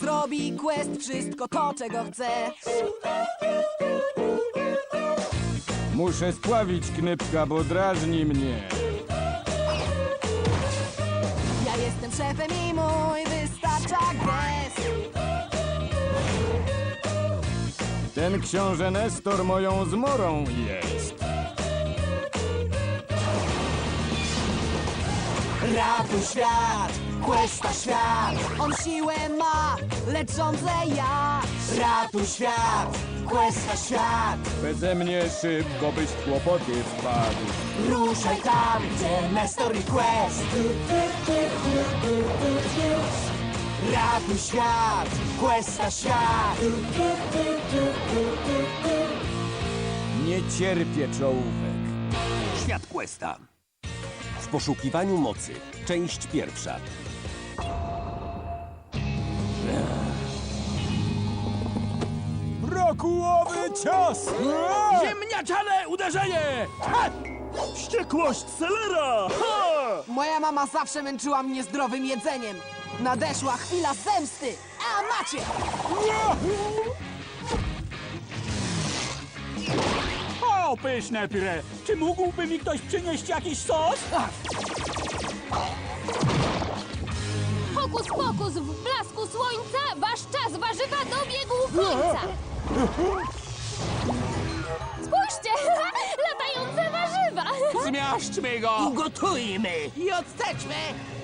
Zrobi quest wszystko to, czego chce. Muszę spławić knypka, bo drażni mnie. Ja jestem szefem i mój wystarcza gest. Ten książę Nestor moją zmorą jest. Ratuj świat, questa świat. On siłę ma, lecz rządzę ja. Ratuj świat, questa świat. Beze mnie szybko byś w kłopoty wpadł. Ruszaj tam, gdzie Nestor i quest. Ratuj świat, questa świat. Nie cierpię czołówek. Świat Questa. W poszukiwaniu mocy. Część pierwsza. Brokułowy cios! Ziemniaczane uderzenie! Wściekłość Celera! Ha! Moja mama zawsze męczyła mnie zdrowym jedzeniem. Nadeszła chwila zemsty, a macie! O, pyszne pire! Czy mógłby mi ktoś przynieść jakiś sos? Hokus pokus w blasku słońca, wasz czas warzywa dobiegł końca. Spójrzcie, latające warzywa. Zmiażdżmy go! Ugotujmy i odsteczmy!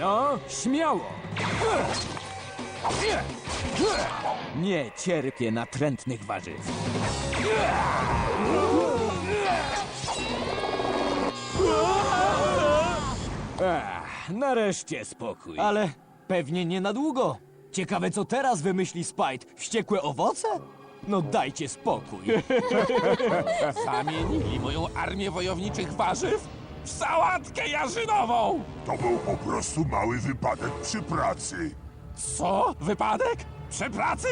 No, śmiało. Nie cierpię natrętnych warzyw. Ach, nareszcie spokój. Ale pewnie nie na długo. Ciekawe, co teraz wymyśli Spite. Wściekłe owoce? No dajcie spokój. Zamienili moją armię wojowniczych warzyw w sałatkę jarzynową! To był po prostu mały wypadek przy pracy. Co? Wypadek? Przy pracy?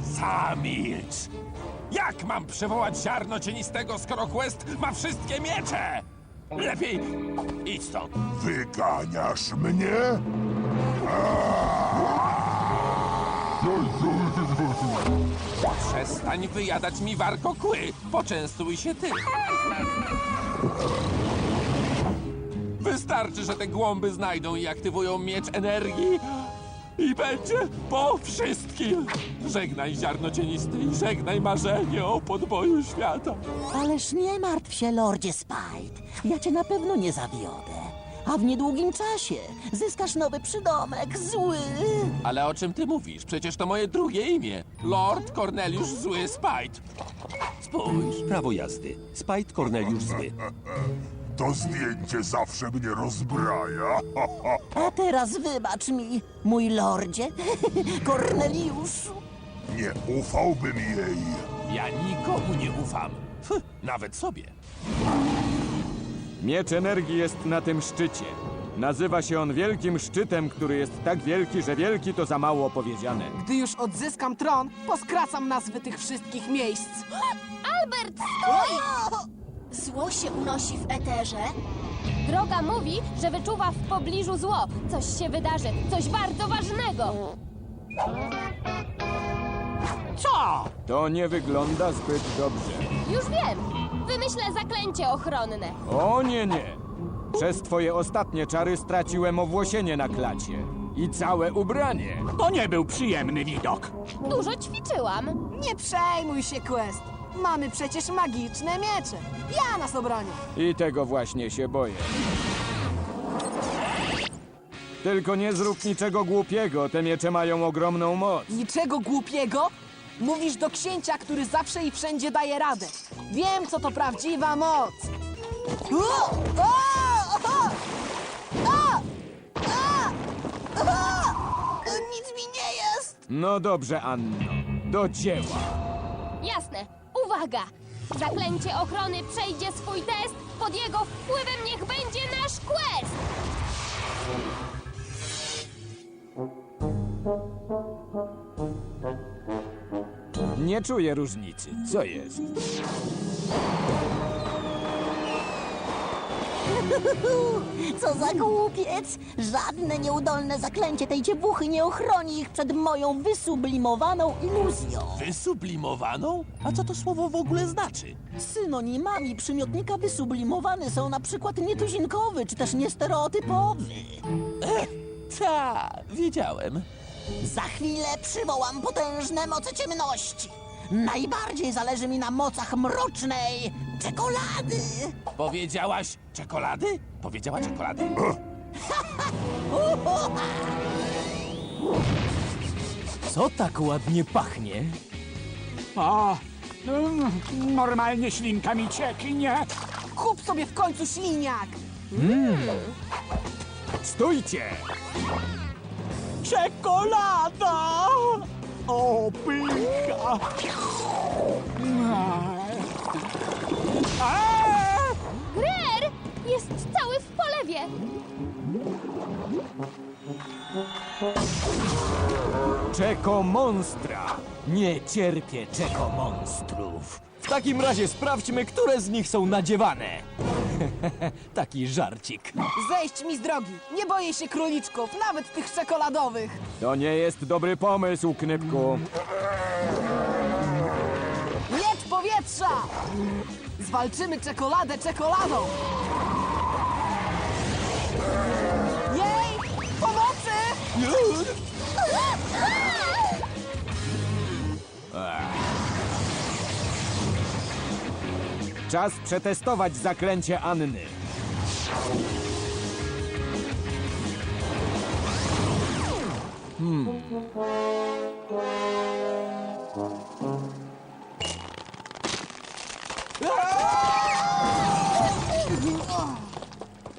Zamilcz! Jak mam przywołać ziarno cienistego, skoro Quest ma wszystkie miecze? Lepiej idź stąd. Wyganiasz mnie? Przestań wyjadać mi warko kły. Poczęstuj się ty. Wystarczy, że te głąby znajdą i aktywują miecz energii i będzie po wszystkim. Żegnaj ziarno cieniste i żegnaj marzenie o podboju świata. Ależ nie martw się, Lordzie Spite. Ja cię na pewno nie zawiodę. A w niedługim czasie zyskasz nowy przydomek, zły. Ale o czym ty mówisz? Przecież to moje drugie imię. Lord Corneliusz Zły Spite. Spójrz. Prawo jazdy. Spite Corneliusz Zły. To zdjęcie zawsze mnie rozbraja. A teraz wybacz mi, mój lordzie, Korneliuszu. Nie ufałbym jej. Ja nikomu nie ufam. Hm, nawet sobie. Miecz energii jest na tym szczycie. Nazywa się on wielkim szczytem, który jest tak wielki, że wielki to za mało powiedziane. Gdy już odzyskam tron, poskracam nazwy tych wszystkich miejsc. Albert, stój! Zło się unosi w eterze. Droga mówi, że wyczuwa w pobliżu zło. Coś się wydarzy, coś bardzo ważnego. To nie wygląda zbyt dobrze. Już wiem. Wymyślę zaklęcie ochronne. O nie, nie. Przez twoje ostatnie czary straciłem owłosienie na klacie. I całe ubranie. To nie był przyjemny widok. Dużo ćwiczyłam. Nie przejmuj się, Quest. Mamy przecież magiczne miecze. Ja nas obronię. I tego właśnie się boję. Tylko nie zrób niczego głupiego, te miecze mają ogromną moc. Niczego głupiego. Mówisz do księcia, który zawsze i wszędzie daje radę. Wiem, co to prawdziwa moc. O! O! O! O! O! O! Nic mi nie jest. No dobrze, Anno. Do dzieła. Uwaga! Zaklęcie ochrony przejdzie swój test. Pod jego wpływem niech będzie nasz quest. Nie czuję różnicy. Co jest? Co za głupiec! Żadne nieudolne zaklęcie tej dziewuchy nie ochroni ich przed moją wysublimowaną iluzją. Wysublimowaną? A co to słowo w ogóle znaczy? Synonimami przymiotnika wysublimowany są na przykład nietuzinkowy czy też niestereotypowy. Ta, wiedziałem. Za chwilę przywołam potężne moce ciemności. Najbardziej zależy mi na mocach mrocznej czekolady. Powiedziałaś czekolady? Powiedziała czekolady? Co tak ładnie pachnie? O, mm, normalnie ślinka mi cieknie. Kup sobie w końcu śliniak! Stójcie! Czekolada! O, pycha! A! Jest cały w polewie. Czeko Monstra! Nie cierpię czeko monstrów. W takim razie sprawdźmy, które z nich są nadziewane. Taki żarcik. Zejść mi z drogi! Nie boję się króliczków, nawet tych czekoladowych! To nie jest dobry pomysł, Knypku. Miecz powietrza! Zwalczymy czekoladę czekoladą! Jej! Pomocy! Czas przetestować zaklęcie Anny.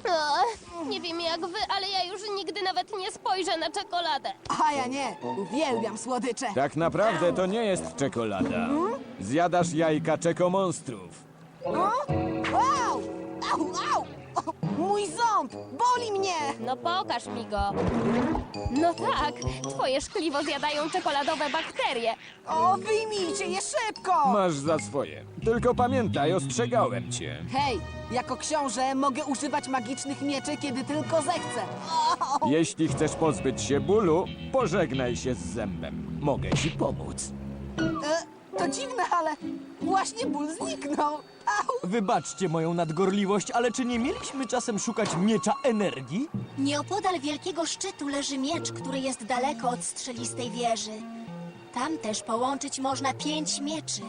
O, nie wiem jak wy, ale ja już nigdy nawet nie spojrzę na czekoladę. A ja nie, uwielbiam słodycze! Tak naprawdę to nie jest czekolada. Zjadasz jajka czeko monstrów. O? Au! Au, au! O, mój ząb! Boli mnie! No pokaż mi go. No tak, twoje szkliwo zjadają czekoladowe bakterie. O, wyjmijcie je szybko! Masz za swoje. Tylko pamiętaj, ostrzegałem cię. Hej, jako książę mogę używać magicznych mieczy, kiedy tylko zechcę. O, Jeśli chcesz pozbyć się bólu, pożegnaj się z zębem. Mogę ci pomóc. e, to dziwne, ale właśnie ból zniknął. Au! Wybaczcie moją nadgorliwość, ale czy nie mieliśmy czasem szukać miecza energii? Nieopodal wielkiego szczytu leży miecz, który jest daleko od strzelistej wieży. Tam też połączyć można pięć mieczy.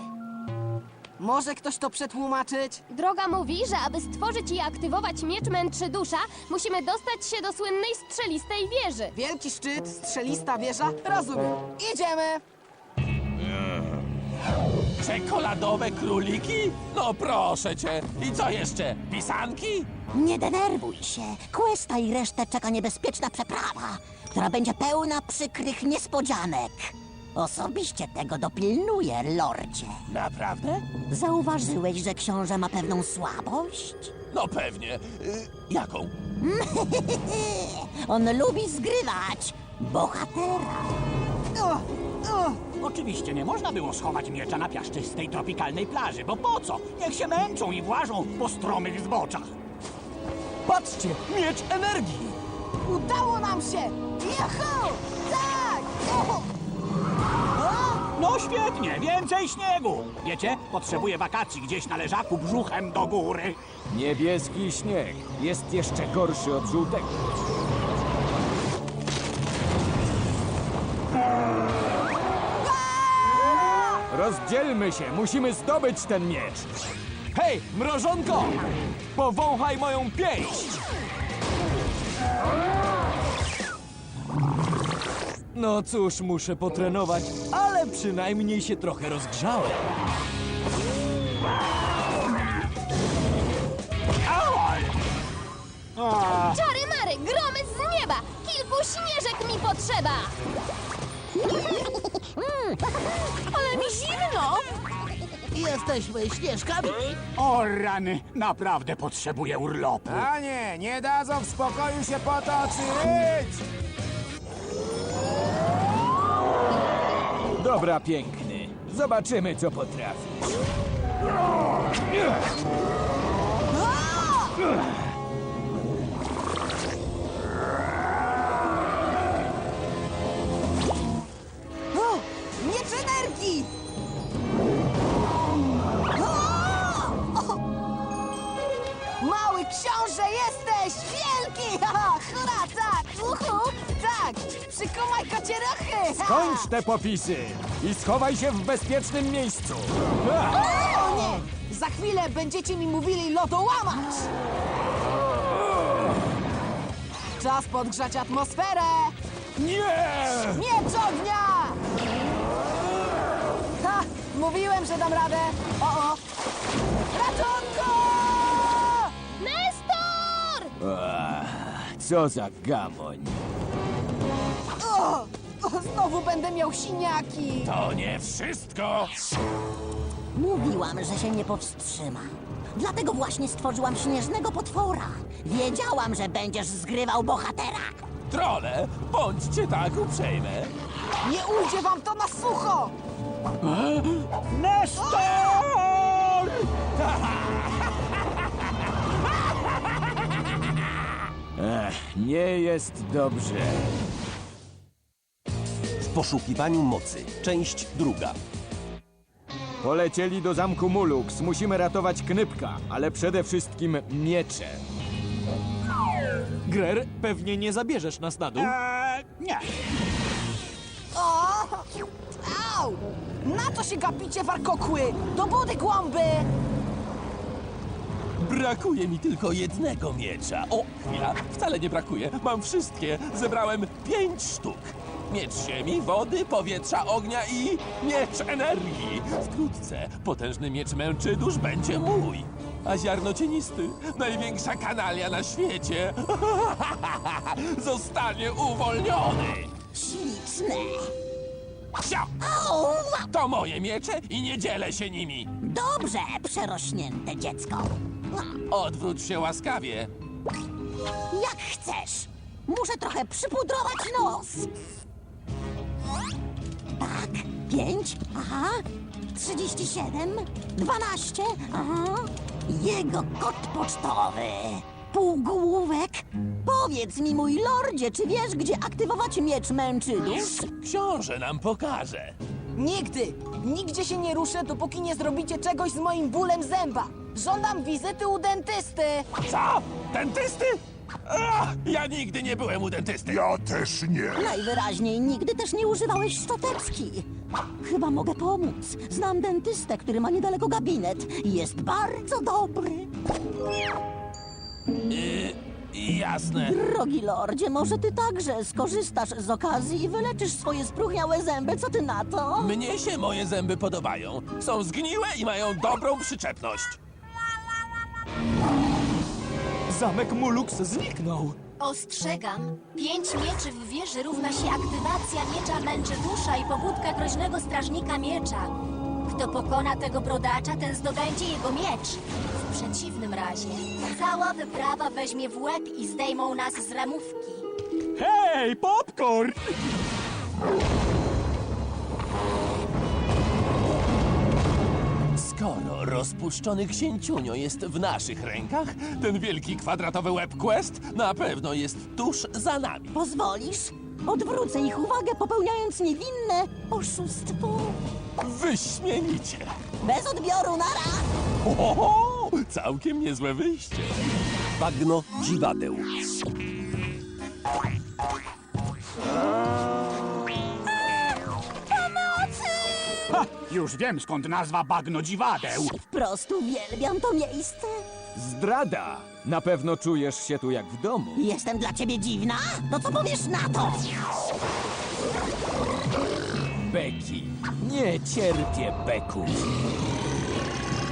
Może ktoś to przetłumaczyć? Droga mówi, że aby stworzyć i aktywować miecz mędrzy dusza, musimy dostać się do słynnej strzelistej wieży. Wielki szczyt, strzelista wieża? Rozumiem. Idziemy! Czekoladowe króliki? No proszę cię. I co jeszcze? Pisanki? Nie denerwuj się. Questa i resztę czeka niebezpieczna przeprawa, która będzie pełna przykrych niespodzianek. Osobiście tego dopilnuję, lordzie. Naprawdę? Zauważyłeś, że książę ma pewną słabość? No pewnie. Y, jaką? On lubi zgrywać bohatera. O, o, Oczywiście nie można było schować miecza na piaszczystej tropikalnej plaży, bo po co? Niech się męczą i włażą po stromych zboczach. Patrzcie, miecz energii! udało nam się! Juhu! Tak! O, No świetnie, więcej śniegu. Wiecie, potrzebuję wakacji gdzieś na leżaku brzuchem do góry. Niebieski śnieg jest jeszcze gorszy od żółtego. Rozdzielmy się, musimy zdobyć ten miecz. Hej, mrożonko! Powąchaj moją pięść! No cóż, muszę potrenować, ale przynajmniej się trochę rozgrzałem. Czary mary, gromy z nieba! Kilku śnieżek mi potrzeba! Ale mi zimno! Jesteśmy śnieżkami. o rany, naprawdę potrzebuję urlopu. Panie, nie dadzą w spokoju się potoczyć! Dobra, piękny. Zobaczymy, co potrafisz. Bajka cierachy! Kończ te popisy i schowaj się w bezpiecznym miejscu. O nie! Za chwilę będziecie mi mówili lodołamacz! Czas podgrzać atmosferę! Nie! Miecz ognia! Ha! Mówiłem, że dam radę! O, o! Ratunku! Nestor! Co za gamoń. O! Znowu będę miał siniaki! To nie wszystko! Mówiłam, że się nie powstrzyma. Dlatego właśnie stworzyłam śnieżnego potwora. Wiedziałam, że będziesz zgrywał bohatera. Trole, bądźcie tak uprzejme. Nie ujdzie wam to na sucho! Nestor! Ech, nie jest dobrze. Poszukiwaniu mocy. Część druga. Polecieli do zamku Mulux. Musimy ratować Knypka, ale przede wszystkim miecze. Grer, pewnie nie zabierzesz nas na dół. Eee, nie. O! Au! Na co się gapicie, warkokły? Do budy głąby! Brakuje mi tylko jednego miecza. O, chwila, wcale nie brakuje. Mam wszystkie. Zebrałem pięć sztuk. Miecz ziemi, wody, powietrza, ognia i miecz energii. Wkrótce potężny miecz męczy dusz będzie mój. A ziarno cienisty, największa kanalia na świecie, zostanie uwolniony. Śliczne. Au! To moje miecze i nie dzielę się nimi. Dobrze, przerośnięte dziecko. Odwróć się łaskawie. Jak chcesz. Muszę trochę przypudrować nos. Tak, pięć, aha, trzydzieści siedem, dwanaście, aha. Jego kod pocztowy. Półgłówek. Powiedz mi, mój lordzie, czy wiesz, gdzie aktywować miecz męczydów? Książę nam pokaże. Nigdy! Nigdzie się nie ruszę, dopóki nie zrobicie czegoś z moim bólem zęba! Żądam wizyty u dentysty! Co? Dentysty? Ja nigdy nie byłem u dentysty. Ja też nie. Najwyraźniej nigdy też nie używałeś szczoteczki. Chyba mogę pomóc. Znam dentystę, który ma niedaleko gabinet jest bardzo dobry. Jasne. Drogi lordzie, może ty także skorzystasz z okazji i wyleczysz swoje spróchniałe zęby. Co ty na to? Mnie się moje zęby podobają. Są zgniłe i mają dobrą przyczepność. Zamek Mulux zniknął. Ostrzegam. Pięć mieczy w wieży równa się aktywacja miecza męczy dusza i pobudka groźnego strażnika miecza. Kto pokona tego brodacza, ten zdobędzie jego miecz. W przeciwnym razie cała wyprawa weźmie w łeb i zdejmą nas z ramówki. Hej, popcorn! Rozpuszczony księciunio jest w naszych rękach, ten wielki kwadratowy web quest na pewno jest tuż za nami. Pozwolisz? Odwrócę ich uwagę, popełniając niewinne oszustwo. Wyśmienicie. Bez odbioru, nara! Oho, całkiem niezłe wyjście. Bagno dziwadeł. Już wiem skąd nazwa bagno dziwadeł. Wprost uwielbiam to miejsce. Zdrada! Na pewno czujesz się tu jak w domu. Jestem dla ciebie dziwna? No co powiesz na to? Beki. Nie cierpię beków.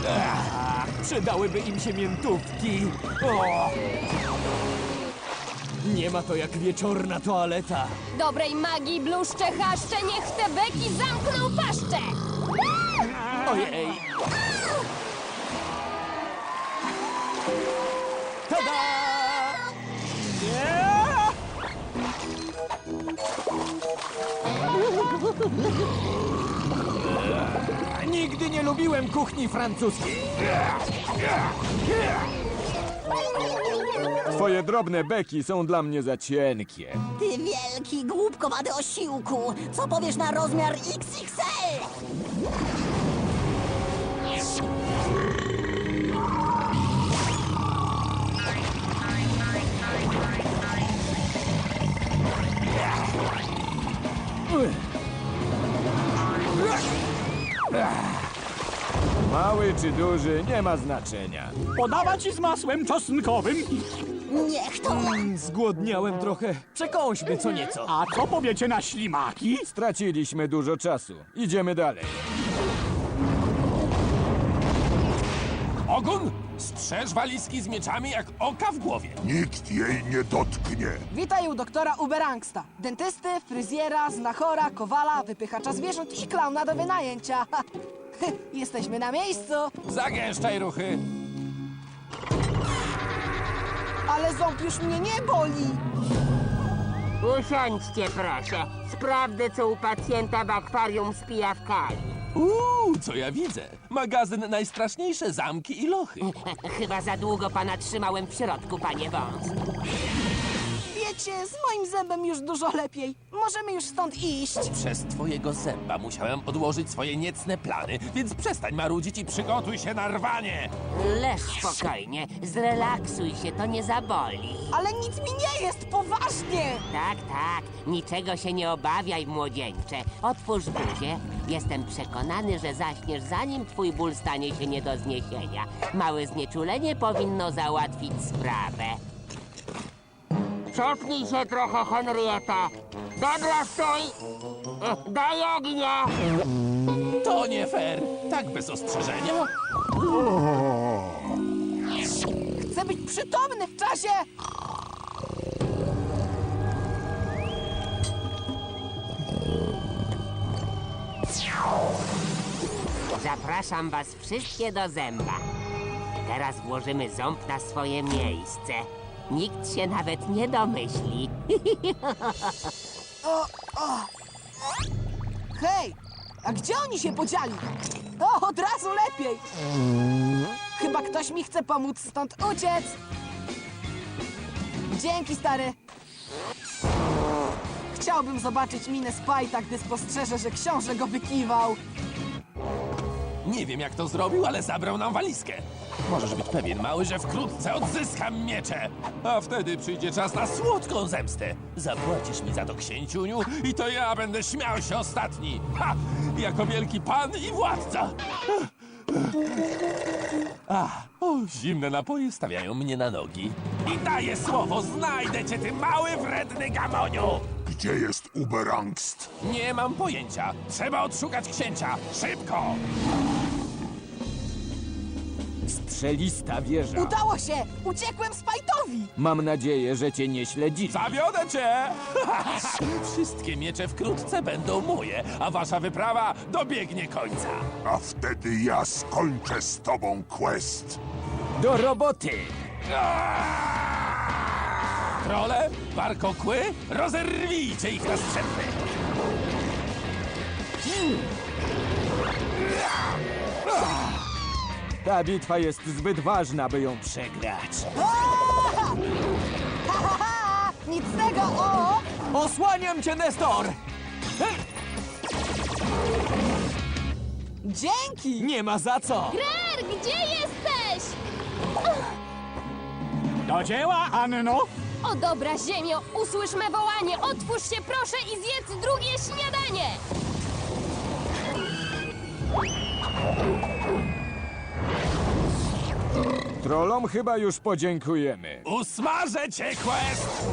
Ach, przydałyby im się miętówki. O! Nie ma to jak wieczorna toaleta. Dobrej magii bluszcze chaszcze, niech te beki zamkną paszczę! Ojej. Tada! Nigdy nie lubiłem kuchni francuskiej. Twoje drobne beki są dla mnie za cienkie. Ty wielki, głupkowady osiłku! Co powiesz na rozmiar XXL? Mały czy duży, nie ma znaczenia. Podawać ci z masłem czosnkowym. Niech to... Zgłodniałem trochę. Przekąśmy co nieco. A co powiecie na ślimaki? Straciliśmy dużo czasu. Idziemy dalej. Ogun, strzeż walizki z mieczami jak oka w głowie. Nikt jej nie dotknie. Witaj u doktora Uberangsta. Dentysty, fryzjera, znachora, kowala, wypychacza zwierząt i klauna do wynajęcia. Jesteśmy na miejscu, Zagęszczaj ruchy. ale ząb już mnie nie boli. Usiądźcie proszę. Sprawdzę, co u pacjenta w akwarium z pijawkami. Uuu, co ja widzę? Magazyn Najstraszniejsze Zamki i Lochy. Chyba za długo pana trzymałem w środku, panie wąs. Wiecie, z moim zębem już dużo lepiej. Możemy już stąd iść. Przez twojego zęba musiałem odłożyć swoje niecne plany, więc przestań marudzić i przygotuj się na rwanie. Leż spokojnie, zrelaksuj się, to nie zaboli. Ale nic mi nie jest, poważnie. Tak, tak, niczego się nie obawiaj, młodzieńcze. Otwórz buzię. Jestem przekonany, że zaśniesz zanim twój ból stanie się nie do zniesienia. Małe znieczulenie powinno załatwić sprawę. Cofnij się trochę, Henrietta. Dobra, stój! E, Daj ognia! To nie fair. Tak bez ostrzeżenia. Chcę być przytomny w czasie. Zapraszam was wszystkie do zęba. Teraz włożymy ząb na swoje miejsce. Nikt się nawet nie domyśli. Hej, a gdzie oni się podzieli? O, od razu lepiej. Chyba ktoś mi chce pomóc stąd uciec. Dzięki, stary. Chciałbym zobaczyć minę Spajta, gdy spostrzeże, że książę go wykiwał. Nie wiem, jak to zrobił, ale zabrał nam walizkę. Możesz być pewien, mały, że wkrótce odzyskam miecze. A wtedy przyjdzie czas na słodką zemstę. Zapłacisz mi za to, księciuniu, i to ja będę śmiał się ostatni. Ha! Jako wielki pan i władca. Ach, o, zimne napoje stawiają mnie na nogi. I daję słowo, znajdę cię, ty mały, wredny gamoniu! Gdzie jest Uberangst? Nie mam pojęcia. Trzeba odszukać księcia. Szybko! Strzelista wieża. Udało się! Uciekłem Spajtowi! Mam nadzieję, że cię nie śledzi. Zawiodę cię! Wszystkie miecze wkrótce będą moje, a wasza wyprawa dobiegnie końca. A wtedy ja skończę z tobą quest. Do roboty! Trole, warkokły, rozerwijcie ich na strzępy! Ta bitwa jest zbyt ważna, by ją przegrać. Nic z tego, o! Osłaniam cię, Nestor! Dzięki! Nie ma za co! Rer, gdzie jesteś? Do dzieła, Anno! O dobra ziemio, usłysz me wołanie, otwórz się proszę i zjedz drugie śniadanie! Trollom chyba już podziękujemy. Usmażę cię, quest!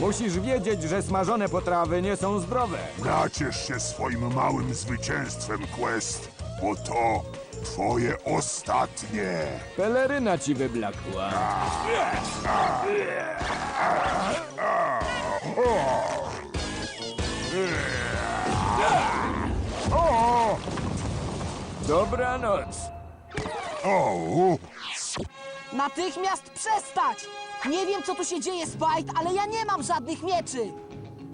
Musisz wiedzieć, że smażone potrawy nie są zdrowe. Naciesz się swoim małym zwycięstwem, quest, bo to twoje ostatnie. Peleryna ci wyblakła. Dobranoc. O, Natychmiast przestać! Nie wiem, co tu się dzieje, Spajt, ale ja nie mam żadnych mieczy.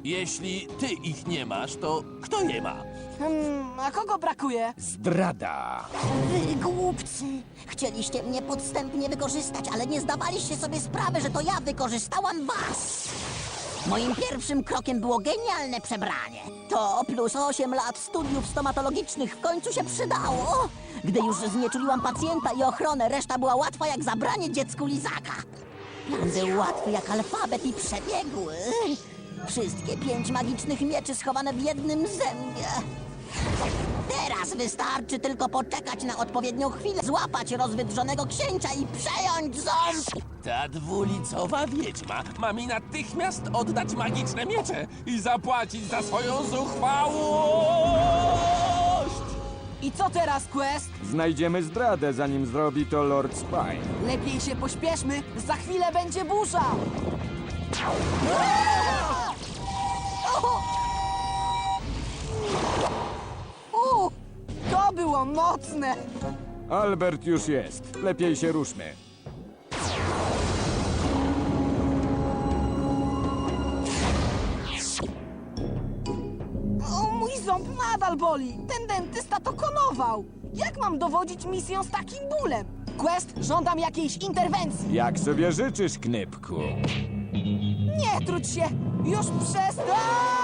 Jeśli ty ich nie masz, to kto je ma? Hmm, a kogo brakuje? Zdrada. Wy głupcy! Chcieliście mnie podstępnie wykorzystać, ale nie zdawaliście sobie sprawy, że to ja wykorzystałam was! Moim pierwszym krokiem było genialne przebranie. To plus 8 lat studiów stomatologicznych w końcu się przydało. Gdy już znieczuliłam pacjenta i ochronę, reszta była łatwa jak zabranie dziecku lizaka. Plan był łatwy jak alfabet i przebiegły. Wszystkie pięć magicznych mieczy schowane w jednym zębie. Teraz wystarczy tylko poczekać na odpowiednią chwilę, złapać rozwydrzonego księcia i przejąć ząb. Ta dwulicowa wiedźma ma mi natychmiast oddać magiczne miecze i zapłacić za swoją zuchwałość! I co teraz, Quest? Znajdziemy zdradę, zanim zrobi to Lord Spine. Lepiej się pośpieszmy, za chwilę będzie burza! U, było mocne! Albert już jest. Lepiej się ruszmy. O, mój ząb nadal boli! Ten dentysta to konował! Jak mam dowodzić misją z takim bólem? Quest, żądam jakiejś interwencji! Jak sobie życzysz, Knypku? Nie trudź się! Już przestań!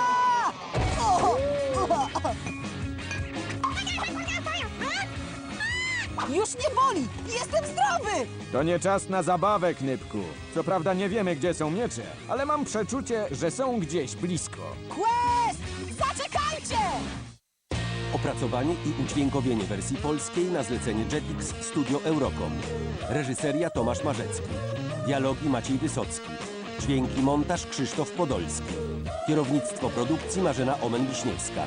Już nie boli! Jestem zdrowy! To nie czas na zabawę, Knypku. Co prawda nie wiemy, gdzie są miecze, ale mam przeczucie, że są gdzieś blisko. Quest! Zaczekajcie! Opracowanie i udźwiękowienie wersji polskiej na zlecenie Jetix Studio Eurocom. Reżyseria Tomasz Marzecki. Dialogi Maciej Wysocki. Dźwięki montaż Krzysztof Podolski. Kierownictwo produkcji Marzena Omen-Wiśniewska.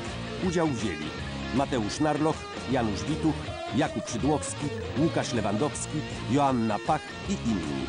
Udział wzięli Mateusz Narloch, Janusz Wituch, Jakub Szydłowski, Łukasz Lewandowski, Joanna Pach i inni.